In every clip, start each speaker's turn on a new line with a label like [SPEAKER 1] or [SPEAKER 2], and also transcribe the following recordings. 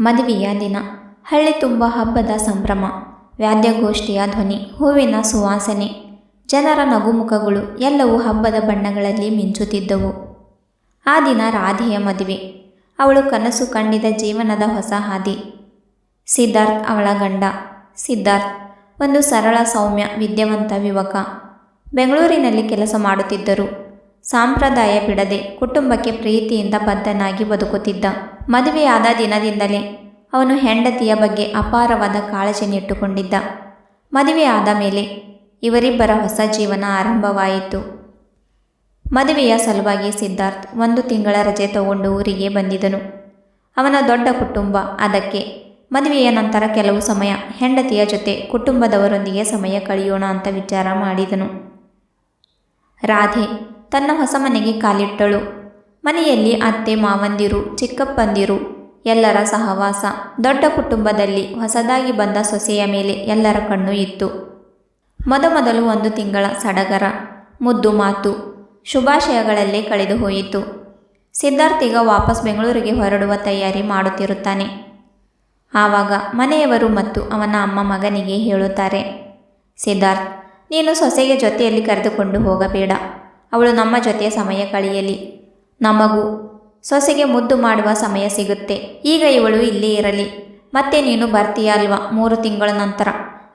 [SPEAKER 1] ಮದುವೆಯ ದಿನ. ಹಳ್ಳಿ ತುಂಬ ಹಬ್ಬದ ಸಂಭ್ರಮ. ವಾದ್ಯಗೋಷ್ಠಿಯ ಧ್ವನಿ, ಹೂವಿನ ಸುವಾಸನೆ. ಜನರ ನಗುಮುಖಗಳು ಎಲ್ಲವೂ ಹಬ್ಬದ ಬಣ್ಣಗಳಲ್ಲಿ ಮಿಂಚುತ್ತಿದ್ದವು. ಆ ದಿನ ರಾಧೆಯ ಮದುವೆ. ಅವಳು ಕನಸು ಕಂಡಿದ ಜೀವನದ ಹೊಸ ಹಾದಿ. ಸಿದ್ಧಾರ್ಥ್ ಅವಳ ಗಂಡ. ಸಿದ್ಧಾರ್ಥ್, ಒಂದು ಸರಳ, ಸೌಮ್ಯ, ವಿದ್ಯಾವಂತ ಯುವಕ. ಬೆಂಗಳೂರಿನಲ್ಲಿ ಕೆಲಸ ಮಾಡುತ್ತಿದ್ದರು. ಸಾಂಪ್ರದಾಯ ಬಿಡದೆ ಕುಟುಂಬಕ್ಕೆ ಪ್ರೀತಿಯಿಂದ ಬದ್ಧನಾಗಿ ಬದುಕುತ್ತಿದ್ದ. ಮದುವೆಯಾದ ದಿನದಿಂದಲೇ ಅವನು ಹೆಂಡತಿಯ ಬಗ್ಗೆ ಅಪಾರವಾದ ಕಾಳಜಿನಿಟ್ಟುಕೊಂಡಿದ್ದ ಮದುವೆಯಾದ ಮೇಲೆ ಇವರಿಬ್ಬರ ಹೊಸ ಜೀವನ ಆರಂಭವಾಯಿತು. ಮದುವೆಯ ಸಲುವಾಗಿ ಸಿದ್ಧಾರ್ಥ್ ಒಂದು ತಿಂಗಳ ರಜೆ ತಗೊಂಡು ಊರಿಗೆ ಬಂದಿದನು ಅವನ ದೊಡ್ಡ ಕುಟುಂಬ ಅದಕ್ಕೆ ಮದುವೆಯ ನಂತರ ಕೆಲವು ಸಮಯ ಹೆಂಡತಿಯ ಜೊತೆ ಕುಟುಂಬದವರೊಂದಿಗೆ ಸಮಯ ಕಳೆಯೋಣ ಅಂತ ವಿಚಾರ ಮಾಡಿದನು. ರಾಧೆ ತನ್ನ ಹೊಸ ಮನೆಗೆ ಕಾಲಿಟ್ಟಳು. ಮನೆಯಲ್ಲಿ ಅತ್ತೆ ಮಾವಂದಿರು, ಚಿಕ್ಕಪ್ಪಂದಿರು, ಎಲ್ಲರ ಸಹವಾಸ. ದೊಡ್ಡ ಕುಟುಂಬದಲ್ಲಿ ಹೊಸದಾಗಿ ಬಂದ ಸೊಸೆಯ ಮೇಲೆ ಎಲ್ಲರ ಕಣ್ಣು ಇತ್ತು. ಮೊದಮೊದಲು ಒಂದು ತಿಂಗಳ ಸಡಗರ, ಮುದ್ದು ಮಾತು, ಶುಭಾಶಯಗಳಲ್ಲೇ ಕಳೆದು ಹೋಯಿತು. ಸಿದ್ಧಾರ್ಥ್ ಈಗ ವಾಪಸ್ ಬೆಂಗಳೂರಿಗೆ ಹೊರಡುವ ತಯಾರಿ ಮಾಡುತ್ತಿರುತ್ತಾನೆ. ಆವಾಗ ಮನೆಯವರು ಮತ್ತು ಅವನ ಅಮ್ಮ ಮಗನಿಗೆ ಹೇಳುತ್ತಾರೆ, ಸಿದ್ಧಾರ್ಥ್, ನೀನು ಸೊಸೆಗೆ ಜೊತೆಯಲ್ಲಿ ಕರೆದುಕೊಂಡು ಹೋಗಬೇಡ. ಅವಳು ನಮ್ಮ ಜೊತೆ ಸಮಯ ಕಳೆಯಲಿ. ನಮಗೂ. ಸೊಸೆಗೆ ಮುದ್ದು ಮಾಡುವ ಸಮಯ ಸಿಗುತ್ತೆ. ಈಗ ಇವಳು ಇಲ್ಲಿ ಇರಲಿ. ಮತ್ತೆ ನೀನು ಬರ್ತೀಯ ಅಲ್ವಾ ಮೂರು ತಿಂಗಳ ನಂತರ?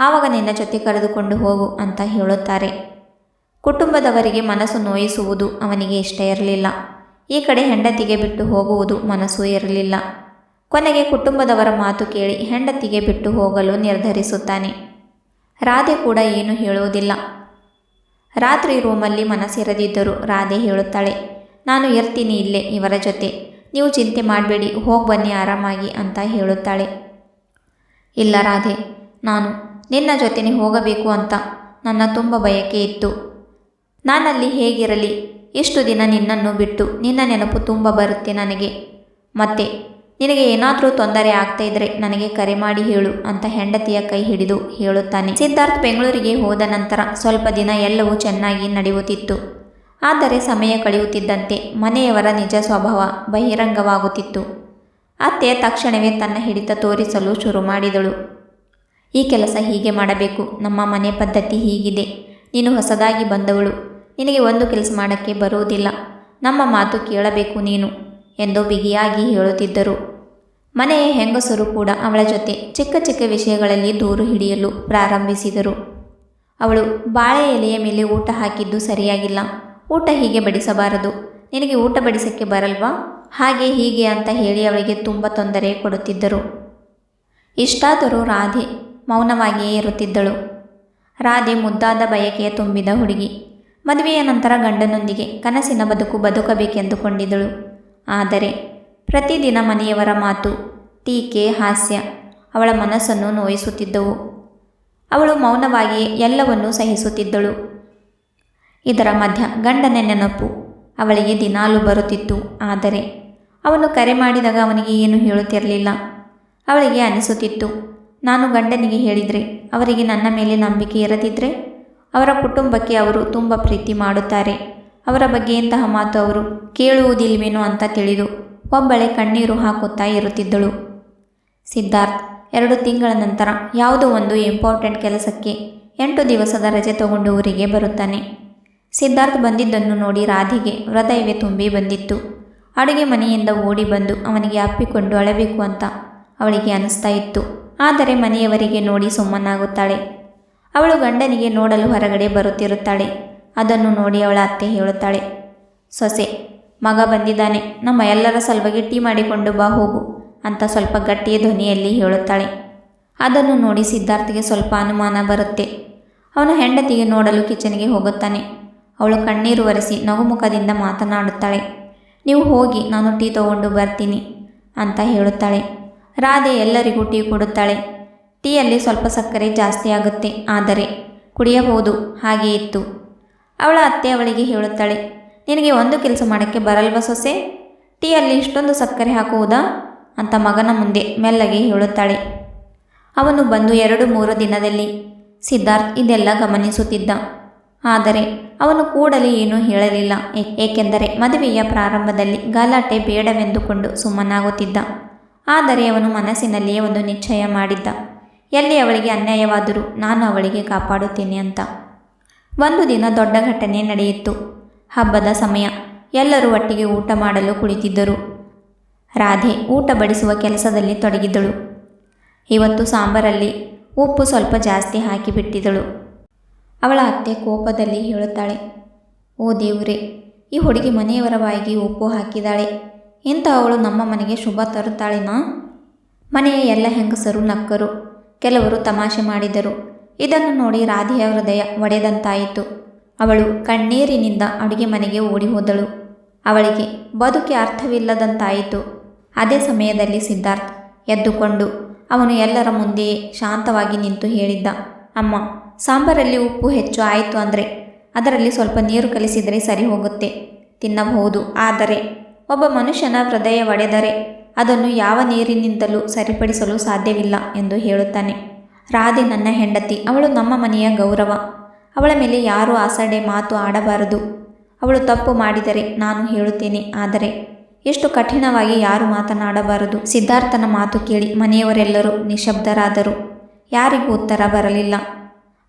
[SPEAKER 1] ಆವಾಗ ನಿನ್ನ ಜೊತೆ ಕರೆದುಕೊಂಡು ಹೋಗು ಅಂತ ಹೇಳುತ್ತಾರೆ. ಕುಟುಂಬದವರಿಗೆ ಮನಸ್ಸು ನೋಯಿಸುವುದು ಅವನಿಗೆ ಇಷ್ಟ ಇರಲಿಲ್ಲ. ಈ ಕಡೆ ಹೆಂಡತಿಗೆ ಬಿಟ್ಟು ಹೋಗುವುದು ಮನಸ್ಸು ಇರಲಿಲ್ಲ. ಕೊನೆಗೆ ಕುಟುಂಬದವರ ಮಾತು ಕೇಳಿ ಹೆಂಡತಿಗೆ ಬಿಟ್ಟು ಹೋಗಲು ನಿರ್ಧರಿಸುತ್ತಾನೆ. ರಾಧೆ ಕೂಡ ಏನು ಹೇಳುವುದಿಲ್ಲ. ರಾತ್ರಿ ರೂಮಲ್ಲಿ ಮನಸ್ಸಿರದಿದ್ದರೂ ರಾಧೆ ಹೇಳುತ್ತಾಳೆ ನಾನು ಇರ್ತೀನಿ ಇಲ್ಲೇ ಇವರ ಜೊತೆ. ನೀವು ಚಿಂತೆ ಮಾಡಬೇಡಿ, ಹೋಗಿ ಬನ್ನಿ ಆರಾಮಾಗಿ ಅಂತ ಹೇಳುತ್ತಾಳೆ. ಇಲ್ಲ ರಾಧೆ, ನಾನು ನಿನ್ನ ಜೊತೆನೇ ಹೋಗಬೇಕು ಅಂತ ನನ್ನ ತುಂಬ ಬಯಕೆ ಇತ್ತು. ನಾನಲ್ಲಿ ಹೇಗಿರಲಿ ಎಷ್ಟು ದಿನ ನಿನ್ನನ್ನು ಬಿಟ್ಟು ನಿನ್ನ ನೆನಪು ತುಂಬ ಬರುತ್ತೆ ನನಗೆ. ಮತ್ತೆ, ನಿನಗೆ ಏನಾದರೂ ತೊಂದರೆ ಆಗ್ತಾ ಇದ್ರೆ ನನಗೆ ಕರೆ ಮಾಡಿ ಹೇಳು ಅಂತ ಹೆಂಡತಿಯ ಕೈ ಹಿಡಿದು ಹೇಳುತ್ತಾನೆ. ಸಿದ್ಧಾರ್ಥ್ ಬೆಂಗಳೂರಿಗೆ ಹೋದ ನಂತರ ಸ್ವಲ್ಪ ದಿನ ಎಲ್ಲವೂ ಚೆನ್ನಾಗಿ ನಡೆಯುತ್ತಿತ್ತು. ಆದರೆ ಸಮಯ ಕಳೆಯುತ್ತಿದ್ದಂತೆ ಮನೆಯವರ ನಿಜ ಸ್ವಭಾವ ಬಹಿರಂಗವಾಗುತ್ತಿತ್ತು. ಅತ್ತೆ ತಕ್ಷಣವೇ ತನ್ನ ಹಿಡಿತ ತೋರಿಸಲು ಶುರು ಮಾಡಿದಳು. ಈ ಕೆಲಸ ಹೀಗೆ ಮಾಡಬೇಕು. ನಮ್ಮ ಮನೆ ಪದ್ಧತಿ ಹೀಗಿದೆ. ನೀನು ಹೊಸದಾಗಿ ಬಂದವಳು. ನಿನಗೆ ಒಂದು ಕೆಲಸ ಮಾಡೋಕ್ಕೆ ಬರುವುದಿಲ್ಲ. ನಮ್ಮ ಮಾತು ಕೇಳಬೇಕು ನೀನು ಎಂದು ಬಿಗಿಯಾಗಿ ಹೇಳುತ್ತಿದ್ದರು. ಮನೆಯ ಹೆಂಗಸರು ಕೂಡ ಅವಳ ಜೊತೆ ಚಿಕ್ಕ ಚಿಕ್ಕ ವಿಷಯಗಳಲ್ಲಿ ದೂರು ಹಿಡಿಯಲು ಪ್ರಾರಂಭಿಸಿದರು. ಅವಳು ಬಾಳೆ ಎಲೆಯ ಮೇಲೆ ಊಟ ಹಾಕಿದ್ದು ಸರಿಯಾಗಿಲ್ಲ. ಊಟ ಹೀಗೆ ಬಡಿಸಬಾರದು. ನಿನಗೆ ಊಟ ಬಡಿಸಕ್ಕೆ ಬರಲ್ವಾ? ಹಾಗೆ ಹೀಗೆ ಅಂತ ಹೇಳಿ ಅವಳಿಗೆ ತುಂಬ ತೊಂದರೆ ಕೊಡುತ್ತಿದ್ದರು. ಇಷ್ಟಾದರೂ ರಾಧೆ ಮೌನವಾಗಿಯೇ ಇರುತ್ತಿದ್ದಳು. ರಾಧೆ ಮುದ್ದಾದ ಬಯಕೆಯ ತುಂಬಿದ ಹುಡುಗಿ. ಮದುವೆಯ ನಂತರ ಗಂಡನೊಂದಿಗೆ ಕನಸಿನ ಬದುಕು ಬದುಕಬೇಕೆಂದುಕೊಂಡಿದ್ದಳು. ಆದರೆ ಪ್ರತಿದಿನ ಮನೆಯವರ ಮಾತು, ಟೀಕೆ, ಹಾಸ್ಯ ಅವಳ ಮನಸ್ಸನ್ನು ನೋಯಿಸುತ್ತಿದ್ದವು. ಅವಳು ಮೌನವಾಗಿಯೇ ಎಲ್ಲವನ್ನೂ ಸಹಿಸುತ್ತಿದ್ದಳು. ಇದರ ಮಧ್ಯ ಗಂಡನ ನೆನಪು. ಅವಳಿಗೆ ದಿನಾಲೂ ಬರುತ್ತಿತ್ತು. ಆದರೆ ಅವನು ಕರೆ ಮಾಡಿದಾಗ ಅವನಿಗೆ ಏನು ಹೇಳುತ್ತಿರಲಿಲ್ಲ. ಅವಳಿಗೆ ಅನಿಸುತ್ತಿತ್ತು. ನಾನು ಗಂಡನಿಗೆ ಹೇಳಿದರೆ ಅವರಿಗೆ ನನ್ನ ಮೇಲೆ ನಂಬಿಕೆ ಇರದಿದ್ದರೆ ಅವರ ಕುಟುಂಬಕ್ಕೆ ಅವರು ತುಂಬ ಪ್ರೀತಿ ಮಾಡುತ್ತಾರೆ. ಅವರ ಬಗ್ಗೆ ಇಂತಹ ಮಾತು ಅವರು ಕೇಳುವುದಿಲ್ವೇನೋ ಅಂತ ತಿಳಿದು ಒಬ್ಬಳೆ ಕಣ್ಣೀರು ಹಾಕುತ್ತಾ ಇರುತ್ತಿದ್ದಳು. ಸಿದ್ಧಾರ್ಥ್, ಎರಡು ತಿಂಗಳ ನಂತರ ಯಾವುದೋ ಒಂದು ಇಂಪಾರ್ಟೆಂಟ್ ಕೆಲಸಕ್ಕೆ ಎಂಟು ದಿವಸದ ರಜೆ ತಗೊಂಡು ಊರಿಗೆ ಬರುತ್ತಾನೆ. ಸಿದ್ಧಾರ್ಥ್ ಬಂದಿದ್ದನ್ನು ನೋಡಿ ರಾಧಿಗೆ ಹೃದಯವೇ ತುಂಬಿ ಬಂದಿತ್ತು. ಅಡುಗೆ ಮನೆಯಿಂದ ಓಡಿ ಬಂದು ಅವನಿಗೆ ಅಪ್ಪಿಕೊಂಡು ಅಳಬೇಕು ಅಂತ ಅವಳಿಗೆ ಅನಿಸ್ತಾ ಇತ್ತು. ಆದರೆ ಮನೆಯವರಿಗೆ ನೋಡಿ ಸುಮ್ಮನಾಗುತ್ತಾಳೆ. ಅವಳು ಗಂಡನಿಗೆ ನೋಡಲು ಹೊರಗಡೆ ಬರುತ್ತಿರುತ್ತಾಳೆ. ಅದನ್ನು ನೋಡಿ ಅವಳ ಅತ್ತೆ ಹೇಳುತ್ತಾಳೆ, ಸೊಸೆ, ಮಗ ಬಂದಿದ್ದಾನೆ. ನಮ್ಮ ಎಲ್ಲರ ಸಲುವಾಗಿ ಟೀ ಮಾಡಿಕೊಂಡು ಬಾ ಹೋಗು ಅಂತ ಸ್ವಲ್ಪ ಗಟ್ಟಿಯ ಧ್ವನಿಯಲ್ಲಿ ಹೇಳುತ್ತಾಳೆ. ಅದನ್ನು ನೋಡಿ ಸಿದ್ಧಾರ್ಥಿಗೆ ಸ್ವಲ್ಪ ಅನುಮಾನ ಬರುತ್ತೆ. ಅವನು ಹೆಂಡತಿಗೆ ನೋಡಲು ಕಿಚನ್ಗೆ ಹೋಗುತ್ತಾನೆ. ಅವಳು ಕಣ್ಣೀರು ಒರೆಸಿ ನಗುಮುಖದಿಂದ ಮಾತನಾಡುತ್ತಾಳೆ. ನೀವು ಹೋಗಿ, ನಾನು ಟೀ ತಗೊಂಡು ಬರ್ತೀನಿ, ಅಂತ ಹೇಳುತ್ತಾಳೆ. ರಾಧೆ ಎಲ್ಲರಿಗೂ ಟೀ ಕೊಡುತ್ತಾಳೆ. ಟೀಯಲ್ಲಿ ಸ್ವಲ್ಪ ಸಕ್ಕರೆ ಜಾಸ್ತಿ ಆಗುತ್ತೆ, ಆದರೆ ಕುಡಿಯಬಹುದು ಹಾಗೇ ಇತ್ತು. ಅವಳ ಅತ್ತೆ ಅವಳಿಗೆ ಹೇಳುತ್ತಾಳೆ, ನಿನಗೆ ಒಂದು ಕೆಲಸ ಮಾಡೋಕ್ಕೆ ಬರಲ್ವ ಸೊಸೆ? ಟೀಯಲ್ಲಿ ಇಷ್ಟೊಂದು ಸಕ್ಕರೆ ಹಾಕುವುದಾ? ಅಂತ ಮಗನ ಮುಂದೆ ಮೆಲ್ಲಗೆ ಹೇಳುತ್ತಾಳೆ. ಅವನು ಬಂದು ಎರಡು ಮೂರು ದಿನದಲ್ಲಿ ಸಿದ್ಧಾರ್ಥ್ ಇದೆಲ್ಲ ಗಮನಿಸುತ್ತಿದ್ದ. ಆದರೆ ಅವನು ಕೂಡಲೇ ಏನೂ ಹೇಳಲಿಲ್ಲ. ಏಕೆಂದರೆ ಮದುವೆಯ ಪ್ರಾರಂಭದಲ್ಲಿ ಗಲಾಟೆ ಬೇಡವೆಂದುಕೊಂಡು ಸುಮ್ಮನಾಗುತ್ತಿದ್ದ. ಆದರೆ ಅವನು ಮನಸ್ಸಿನಲ್ಲಿಯೇ ಒಂದು ನಿಶ್ಚಯ ಮಾಡಿದ್ದ. ಎಲ್ಲಿ ಅವಳಿಗೆ ಅನ್ಯಾಯವಾದರೂ ನಾನು ಅವಳಿಗೆ ಕಾಪಾಡುತ್ತೇನೆ ಅಂತ. ಒಂದು ದಿನ ದೊಡ್ಡ ಘಟನೆ ನಡೆಯಿತು. ಹಬ್ಬದ ಸಮಯ. ಎಲ್ಲರೂ ಒಟ್ಟಿಗೆ ಊಟ ಮಾಡಲು ಕುಳಿತಿದ್ದರು. ರಾಧೆ ಊಟ ಬಡಿಸುವ ಕೆಲಸದಲ್ಲಿ ತೊಡಗಿದಳು. ಇವತ್ತು ಸಾಂಬಾರಲ್ಲಿ ಉಪ್ಪು ಸ್ವಲ್ಪ ಜಾಸ್ತಿ ಹಾಕಿಬಿಟ್ಟಿದ್ದಳು ಅವಳ ಅತ್ತೆ ಕೋಪದಲ್ಲಿ ಹೇಳುತ್ತಾಳೆ, ಓ ದೇವರೇ, ಈ ಹುಡುಗಿ ಮನೆಯವರ ಬಾಯಿಗೆ ಉಪ್ಪು ಹಾಕಿದಾಳೆ ಇಂಥ ಅವಳು ನಮ್ಮ ಮನೆಗೆ ಶುಭ ತರುತ್ತಾಳೆನಾ? ಮನೆಯ ಎಲ್ಲ ಹೆಂಗಸರು ನಕ್ಕರು. ಕೆಲವರು ತಮಾಷೆ ಮಾಡಿದರು. ಇದನ್ನು ನೋಡಿ ರಾಧೆಯ ಹೃದಯ ಒಡೆದಂತಾಯಿತು. ಅವಳು ಕಣ್ಣೀರಿನಿಂದ ಅಡುಗೆ ಮನೆಗೆ ಓಡಿ ಹೋದಳು. ಅವಳಿಗೆ ಬದುಕಿ ಅರ್ಥವಿಲ್ಲದಂತಾಯಿತು. ಅದೇ ಸಮಯದಲ್ಲಿ ಸಿದ್ಧಾರ್ಥ್ ಎದ್ದುಕೊಂಡು ಅವನು ಎಲ್ಲರ ಮುಂದೆಯೇ ಶಾಂತವಾಗಿ ನಿಂತು ಹೇಳಿದ್ದ ಅಮ್ಮ, ಸಾಂಬಾರಲ್ಲಿ ಉಪ್ಪು ಹೆಚ್ಚು ಆಯಿತು ಅಂದರೆ ಅದರಲ್ಲಿ ಸ್ವಲ್ಪ ನೀರು ಕಲಿಸಿದರೆ ಸರಿ ಹೋಗುತ್ತೆ. ತಿನ್ನಬಹುದು. ಆದರೆ ಒಬ್ಬ ಮನುಷ್ಯನ ಹೃದಯ ಒಡೆದರೆ ಅದನ್ನು ಯಾವ ನೀರಿನಿಂದಲೂ ಸರಿಪಡಿಸಲು ಸಾಧ್ಯವಿಲ್ಲ ಎಂದು ಹೇಳುತ್ತಾನೆ. ರಾಧೆ ನನ್ನ ಹೆಂಡತಿ, ಅವಳು ನಮ್ಮ ಮನೆಯ ಗೌರವ. ಅವಳ ಮೇಲೆ ಯಾರೂ ಆಸಡೆ ಮಾತು ಆಡಬಾರದು. ಅವಳು ತಪ್ಪು ಮಾಡಿದರೆ ನಾನು ಹೇಳುತ್ತೇನೆ. ಆದರೆ ಎಷ್ಟು ಕಠಿಣವಾಗಿ ಯಾರು ಮಾತನಾಡಬಾರದು. ಸಿದ್ಧಾರ್ಥನ ಮಾತು ಕೇಳಿ ಮನೆಯವರೆಲ್ಲರೂ ನಿಶಬ್ದರಾದರು ಯಾರಿಗೂ ಉತ್ತರ ಬರಲಿಲ್ಲ.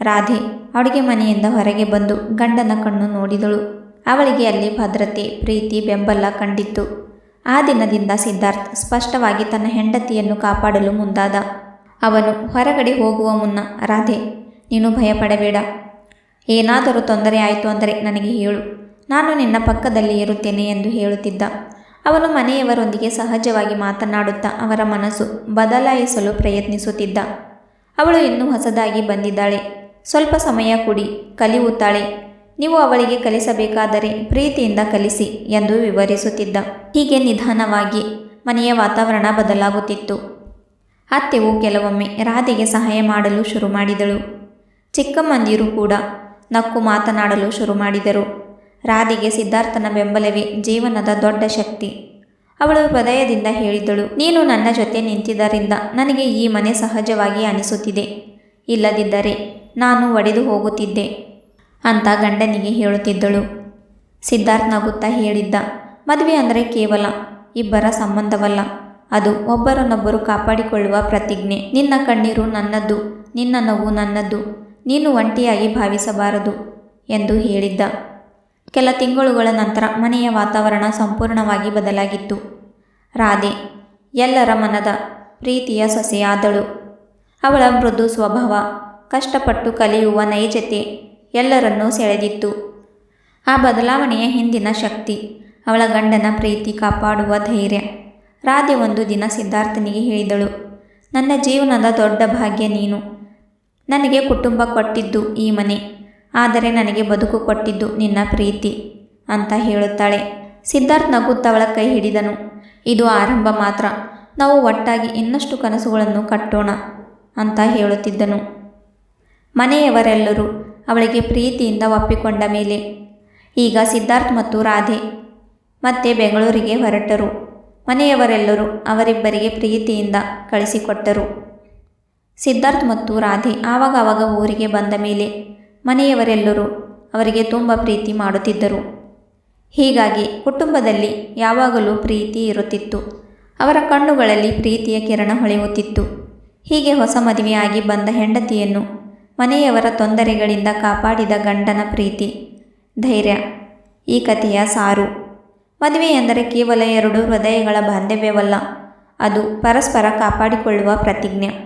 [SPEAKER 1] ರಾಧೆ ಅಡುಗೆ ಮನೆಯಿಂದ ಹೊರಗೆ ಬಂದು ಗಂಡನ ಕಣ್ಣು ನೋಡಿದಳು. ಅವಳಿಗೆ ಅಲ್ಲಿ ಭದ್ರತೆ, ಪ್ರೀತಿ, ಬೆಂಬಲ ಕಂಡಿತ್ತು. ಆ ದಿನದಿಂದ ಸಿದ್ಧಾರ್ಥ್ ಸ್ಪಷ್ಟವಾಗಿ ತನ್ನ ಹೆಂಡತಿಯನ್ನು ಕಾಪಾಡಲು ಮುಂದಾದ. ಅವನು ಹೊರಗಡೆ ಹೋಗುವ ಮುನ್ನ, ರಾಧೆ, ನೀನು ಭಯಪಡಬೇಡ. ಏನಾದರೂ ತೊಂದರೆ ಆಯಿತು ಅಂದರೆ ನನಗೆ ಹೇಳು. ನಾನು ನಿನ್ನ ಪಕ್ಕದಲ್ಲಿ ಇರುತ್ತೇನೆ ಎಂದು ಹೇಳುತ್ತಿದ್ದ. ಅವನು ಮನೆಯವರೊಂದಿಗೆ ಸಹಜವಾಗಿ ಮಾತನಾಡುತ್ತಾ ಅವರ ಮನಸ್ಸು ಬದಲಾಯಿಸಲು ಪ್ರಯತ್ನಿಸುತ್ತಿದ್ದ. ಅವಳು ಇನ್ನೂ ಹೊಸದಾಗಿ ಬಂದಿದ್ದಾಳೆ. ಸ್ವಲ್ಪ ಸಮಯ ಕುಡಿ, ಕಲಿಯುತ್ತಾಳೆ. ನೀವು ಅವಳಿಗೆ ಕಲಿಸಬೇಕಾದರೆ ಪ್ರೀತಿಯಿಂದ ಕಲಿಸಿ ಎಂದು ವಿವರಿಸುತ್ತಿದ್ದ. ಹೀಗೆ ನಿಧಾನವಾಗಿ ಮನೆಯ ವಾತಾವರಣ ಬದಲಾಗುತ್ತಿತ್ತು. ಅತ್ತೆವು ಕೆಲವೊಮ್ಮೆ ರಾಧೆಗೆ ಸಹಾಯ ಮಾಡಲು ಶುರು ಮಾಡಿದಳು. ಚಿಕ್ಕಮ್ಮಂದಿರು ಕೂಡ ನಕ್ಕು ಮಾತನಾಡಲು ಶುರು ಮಾಡಿದರು. ರಾಧೆಗೆ ಸಿದ್ಧಾರ್ಥನ ಬೆಂಬಲವೇ ಜೀವನದ ದೊಡ್ಡ ಶಕ್ತಿ. ಅವಳು ಹೃದಯದಿಂದ ಹೇಳಿದಳು ನೀನು ನನ್ನ ಜೊತೆ ನಿಂತಿದ್ದರಿಂದ ನನಗೆ ಈ ಮನೆ ಸಹಜವಾಗಿ ಅನಿಸುತ್ತಿದೆ. ಇಲ್ಲದಿದ್ದರೆ ನಾನು ಒಡೆದು ಹೋಗುತ್ತಿದ್ದೆ, ಅಂತ ಗಂಡನಿಗೆ ಹೇಳುತ್ತಿದ್ದಳು. ಸಿದ್ಧಾರ್ಥ್ ನಗುತ್ತಾ ಹೇಳಿದ್ದ, ಮದುವೆ ಅಂದರೆ ಕೇವಲ ಇಬ್ಬರ ಸಂಬಂಧವಲ್ಲ, ಅದು ಒಬ್ಬರನ್ನೊಬ್ಬರು ಕಾಪಾಡಿಕೊಳ್ಳುವ ಪ್ರತಿಜ್ಞೆ. ನಿನ್ನ ಕಣ್ಣೀರು ನನ್ನದ್ದು, ನಿನ್ನ ನೋವು ನನ್ನದ್ದು, ನೀನು ಒಂಟಿಯಾಗಿ ಭಾವಿಸಬಾರದು, ಎಂದು ಹೇಳಿದ್ದ. ಕೆಲ ತಿಂಗಳುಗಳ ನಂತರ ಮನೆಯ ವಾತಾವರಣ ಸಂಪೂರ್ಣವಾಗಿ ಬದಲಾಗಿತ್ತು. ರಾಧೆ, ಎಲ್ಲರ ಮನದ ಪ್ರೀತಿಯ ಸೊಸೆಯಾದಳು. ಅವಳ ಮೃದು ಸ್ವಭಾವ, ಕಷ್ಟಪಟ್ಟು ಕಲಿಯುವ ನೈಜತೆ ಎಲ್ಲರನ್ನೂ ಸೆಳೆದಿತ್ತು. ಆ ಬದಲಾವಣೆಯ ಹಿಂದಿನ ಶಕ್ತಿ, ಅವಳ ಗಂಡನ ಪ್ರೀತಿ ಕಾಪಾಡುವ ಧೈರ್ಯ. ರಾಧೆ ಒಂದು ದಿನ ಸಿದ್ಧಾರ್ಥನಿಗೆ ಹೇಳಿದಳು, ನನ್ನ ಜೀವನದ ದೊಡ್ಡ ಭಾಗ್ಯ ನೀನು. ನನಗೆ ಕುಟುಂಬ ಕೊಟ್ಟಿದ್ದು ಈ ಮನೆ. ಆದರೆ ನನಗೆ ಬದುಕು ಕೊಟ್ಟಿದ್ದು ನಿನ್ನ ಪ್ರೀತಿ ಅಂತ ಹೇಳುತ್ತಾಳೆ. ಸಿದ್ಧಾರ್ಥ್ ನಗುತ್ತವಳ ಕೈ ಹಿಡಿದನು. ಇದು ಆರಂಭ ಮಾತ್ರ. ನಾವು ಒಟ್ಟಾಗಿ ಇನ್ನಷ್ಟು ಕನಸುಗಳನ್ನು ಕಟ್ಟೋಣ ಅಂತ ಹೇಳುತ್ತಿದ್ದನು. ಮನೆಯವರೆಲ್ಲರೂ ಅವಳಿಗೆ ಪ್ರೀತಿಯಿಂದ ಒಪ್ಪಿಕೊಂಡ ಮೇಲೆ. ಈಗ ಸಿದ್ಧಾರ್ಥ್ ಮತ್ತು ರಾಧೆ ಮತ್ತೆ ಬೆಂಗಳೂರಿಗೆ ಹೊರಟರು. ಮನೆಯವರೆಲ್ಲರೂ ಅವರಿಬ್ಬರಿಗೆ ಪ್ರೀತಿಯಿಂದ ಕಳಿಸಿಕೊಟ್ಟರು. ಸಿದ್ಧಾರ್ಥ್ ಮತ್ತು ರಾಧೆ ಆವಾಗವಾಗ ಊರಿಗೆ ಬಂದ ಮೇಲೆ ಮನೆಯವರೆಲ್ಲರೂ ಅವರಿಗೆ ತುಂಬ ಪ್ರೀತಿ ಮಾಡುತ್ತಿದ್ದರು. ಹೀಗಾಗಿ ಕುಟುಂಬದಲ್ಲಿ ಯಾವಾಗಲೂ ಪ್ರೀತಿ ಇರುತ್ತಿತ್ತು. ಅವರ ಕಣ್ಣುಗಳಲ್ಲಿ ಪ್ರೀತಿಯ ಕಿರಣ ಹೊಳೆಯುತ್ತಿತ್ತು. ಹೀಗೆ ಹೊಸ ಮದುವೆಯಾಗಿ ಬಂದ ಹೆಂಡತಿಯನ್ನು ಮನೆಯವರ ತೊಂದರೆಗಳಿಂದ ಕಾಪಾಡಿದ ಗಂಡನ ಪ್ರೀತಿ, ಧೈರ್ಯ, ಈ ಕಥೆಯ ಸಾರು. ಮದುವೆ ಎಂದರೆ ಕೇವಲ ಎರಡು ಹೃದಯಗಳ ಬಾಂಧವ್ಯವಲ್ಲ, ಅದು ಪರಸ್ಪರ ಕಾಪಾಡಿಕೊಳ್ಳುವ ಪ್ರತಿಜ್ಞೆ.